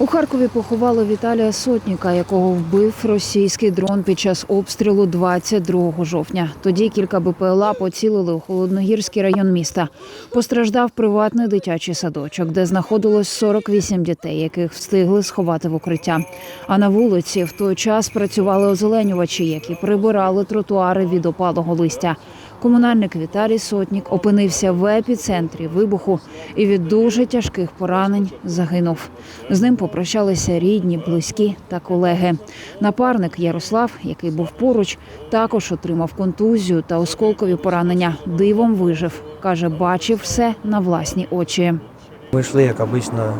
У Харкові поховали Віталія Сотніка, якого вбив російський дрон під час обстрілу 22 жовтня. Тоді кілька БПЛА поцілили у холодногірський район міста. Постраждав приватний дитячий садочок, де знаходилось 48 дітей, яких встигли сховати в укриття. А на вулиці в той час працювали озеленювачі, які прибирали тротуари від опалого листя. Комунальник Віталій Сотнік опинився в епіцентрі вибуху і від дуже тяжких поранень загинув. З ним попрощалися рідні, близькі та колеги. Напарник Ярослав, який був поруч, також отримав контузію та осколкові поранення. Дивом вижив. каже, бачив все на власні очі. Ми йшли, як обично,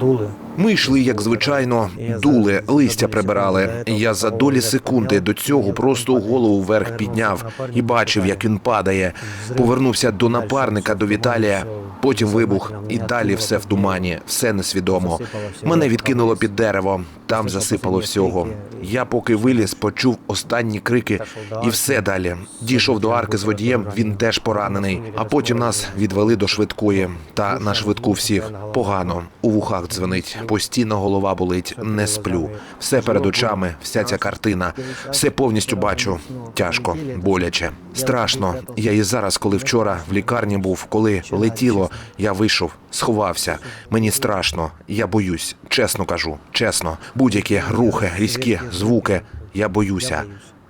дули. Ми йшли, як звичайно, дули, листя прибирали. Я за долі секунди до цього просто голову вверх підняв і бачив, як він падає. Повернувся до напарника, до Віталія. Потім вибух, і далі все в тумані, все несвідомо. Мене відкинуло під дерево, там засипало всього. Я поки виліз, почув останні крики, і все далі. Дійшов до арки з водієм. Він теж поранений. А потім нас відвели до швидкої. Та на швидку всіх погано. У вухах дзвенить, постійно голова болить. Не сплю. Все перед очами, вся ця картина. Все повністю бачу. Тяжко, боляче, страшно. Я і зараз, коли вчора в лікарні був, коли летіло, я вийшов, сховався. Мені страшно. Я боюсь. Чесно кажу, чесно. Будь-які рухи, різкі звуки. Я боюся.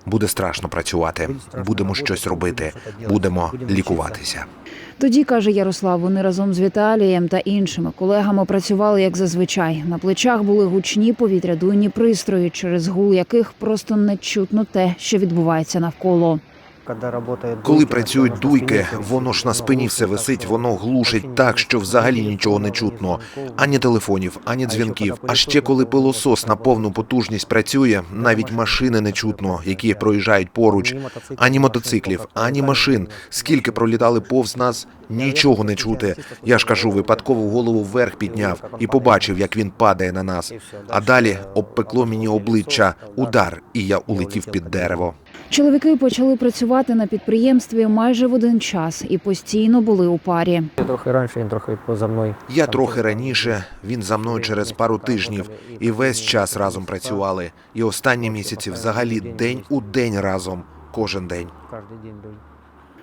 Буде страшно працювати. Будемо щось робити. Будемо лікуватися. Тоді каже Ярослав, вони разом з Віталієм та іншими колегами працювали як зазвичай. На плечах були гучні повітрядуйні пристрої, через гул яких просто не чутно те, що відбувається навколо. Коли працюють дуйки, воно ж на спині все висить, воно глушить так, що взагалі нічого не чутно. Ані телефонів, ані дзвінків. А ще коли пилосос на повну потужність працює, навіть машини не чутно, які проїжджають поруч. Ані мотоциклів, ані машин. Скільки пролітали повз нас, нічого не чути. Я ж кажу, випадково голову вверх підняв і побачив, як він падає на нас. А далі обпекло мені обличчя, удар, і я улетів під дерево. Чоловіки почали працювати на підприємстві майже в один час і постійно були у парі. Я трохи раніше, він трохи поза мною. Я трохи раніше, він за мною через пару тижнів, і весь час разом працювали. І останні місяці взагалі день у день разом, кожен день.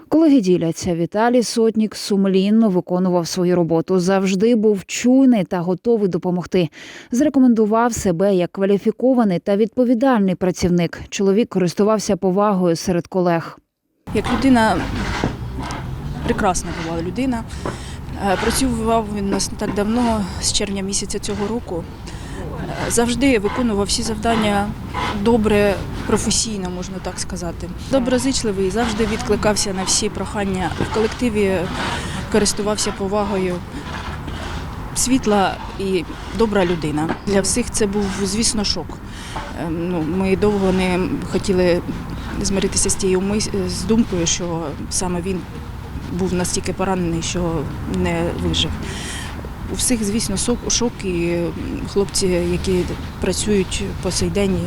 Колеги діляться. Віталій Сотнік сумлінно виконував свою роботу. Завжди був чуйний та готовий допомогти. Зарекомендував себе як кваліфікований та відповідальний працівник. Чоловік користувався повагою серед колег. Як людина, прекрасна була людина. Е, Працював він нас не так давно, з червня місяця цього року. Е, Завжди виконував всі завдання добре, професійно, можна так сказати. Доброзичливий, завжди відкликався на всі прохання. В колективі користувався повагою. Світла і добра людина. Для всіх це був, звісно, шок. Е, Ну, ми довго не хотіли змиритися з тією мис- з думкою, що саме він був настільки поранений, що не вижив. У всіх, звісно, сок- шок, і хлопці, які працюють по сей день,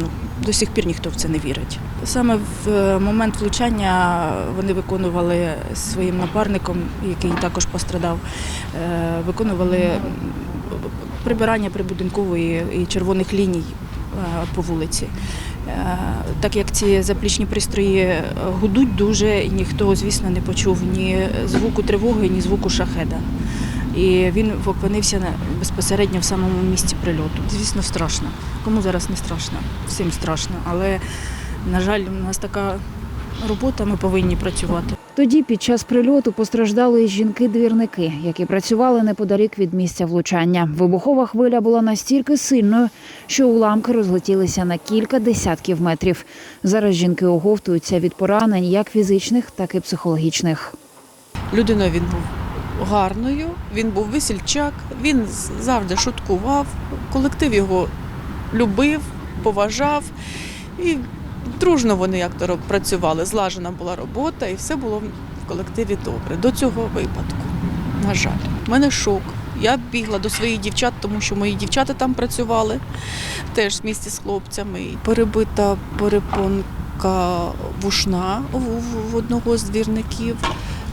ну, до сих пір ніхто в це не вірить. Саме в е, момент влучання вони виконували своїм напарником, який також пострадав, е, виконували прибирання прибудинкової і червоних ліній по вулиці. Е, Так як ці заплічні пристрої е, гудуть дуже, і ніхто, звісно, не почув ні звуку тривоги, ні звуку шахеда. І він опинився безпосередньо в самому місці прильоту. Звісно, страшно. Кому зараз не страшно? Всім страшно. Але, на жаль, у нас така робота, ми повинні працювати. Тоді під час прильоту постраждали і жінки-двірники, які працювали неподалік від місця влучання. Вибухова хвиля була настільки сильною, що уламки розлетілися на кілька десятків метрів. Зараз жінки оговтуються від поранень як фізичних, так і психологічних. Людиною він був гарною, він був весільчак, він завжди шуткував, колектив його любив, поважав. І дружно вони як то працювали, злажена була робота, і все було в колективі добре. До цього випадку. На жаль, У мене шок. Я бігла до своїх дівчат, тому що мої дівчата там працювали теж в місті з хлопцями. Перебита перепонка вушна в- в одного з двірників.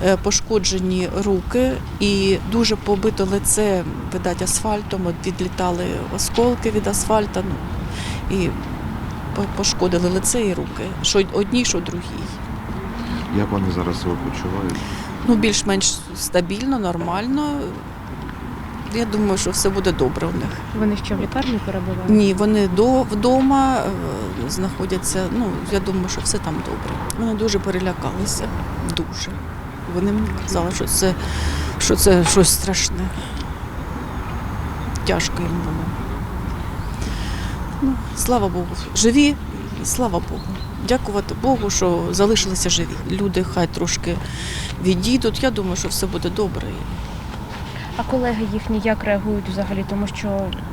е, пошкоджені руки і дуже побито лице, видать, асфальтом. От відлітали осколки від асфальта. Ну, і пошкодили лице і руки. Що одній, що другій. Як вони зараз себе почувають? Ну, більш-менш стабільно, нормально. Я думаю, що все буде добре у них. Вони що в лікарні перебувають? Ні, вони до, вдома е, знаходяться. Ну, я думаю, що все там добре. Вони дуже перелякалися. Дуже. Вони мені казали, що це, що це щось страшне. Тяжко їм було. Ну, слава Богу, живі, слава Богу. Дякувати Богу, що залишилися живі. Люди хай трошки відійдуть. Я думаю, що все буде добре. А колеги їхні як реагують взагалі, тому що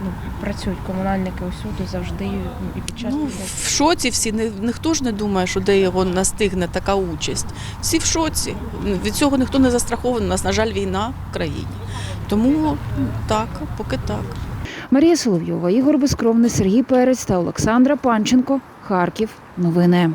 ну, працюють комунальники усюди завжди і під час Ну, в шоці всі Ні- ніхто ж не думає, що де його настигне така участь. Всі в шоці. Від цього ніхто не застрахований. У нас, на жаль, війна в країні. Тому ну, так, поки так. Марія Соловйова, Ігор Безкровний, Сергій Перець та Олександра Панченко. Харків. Новини.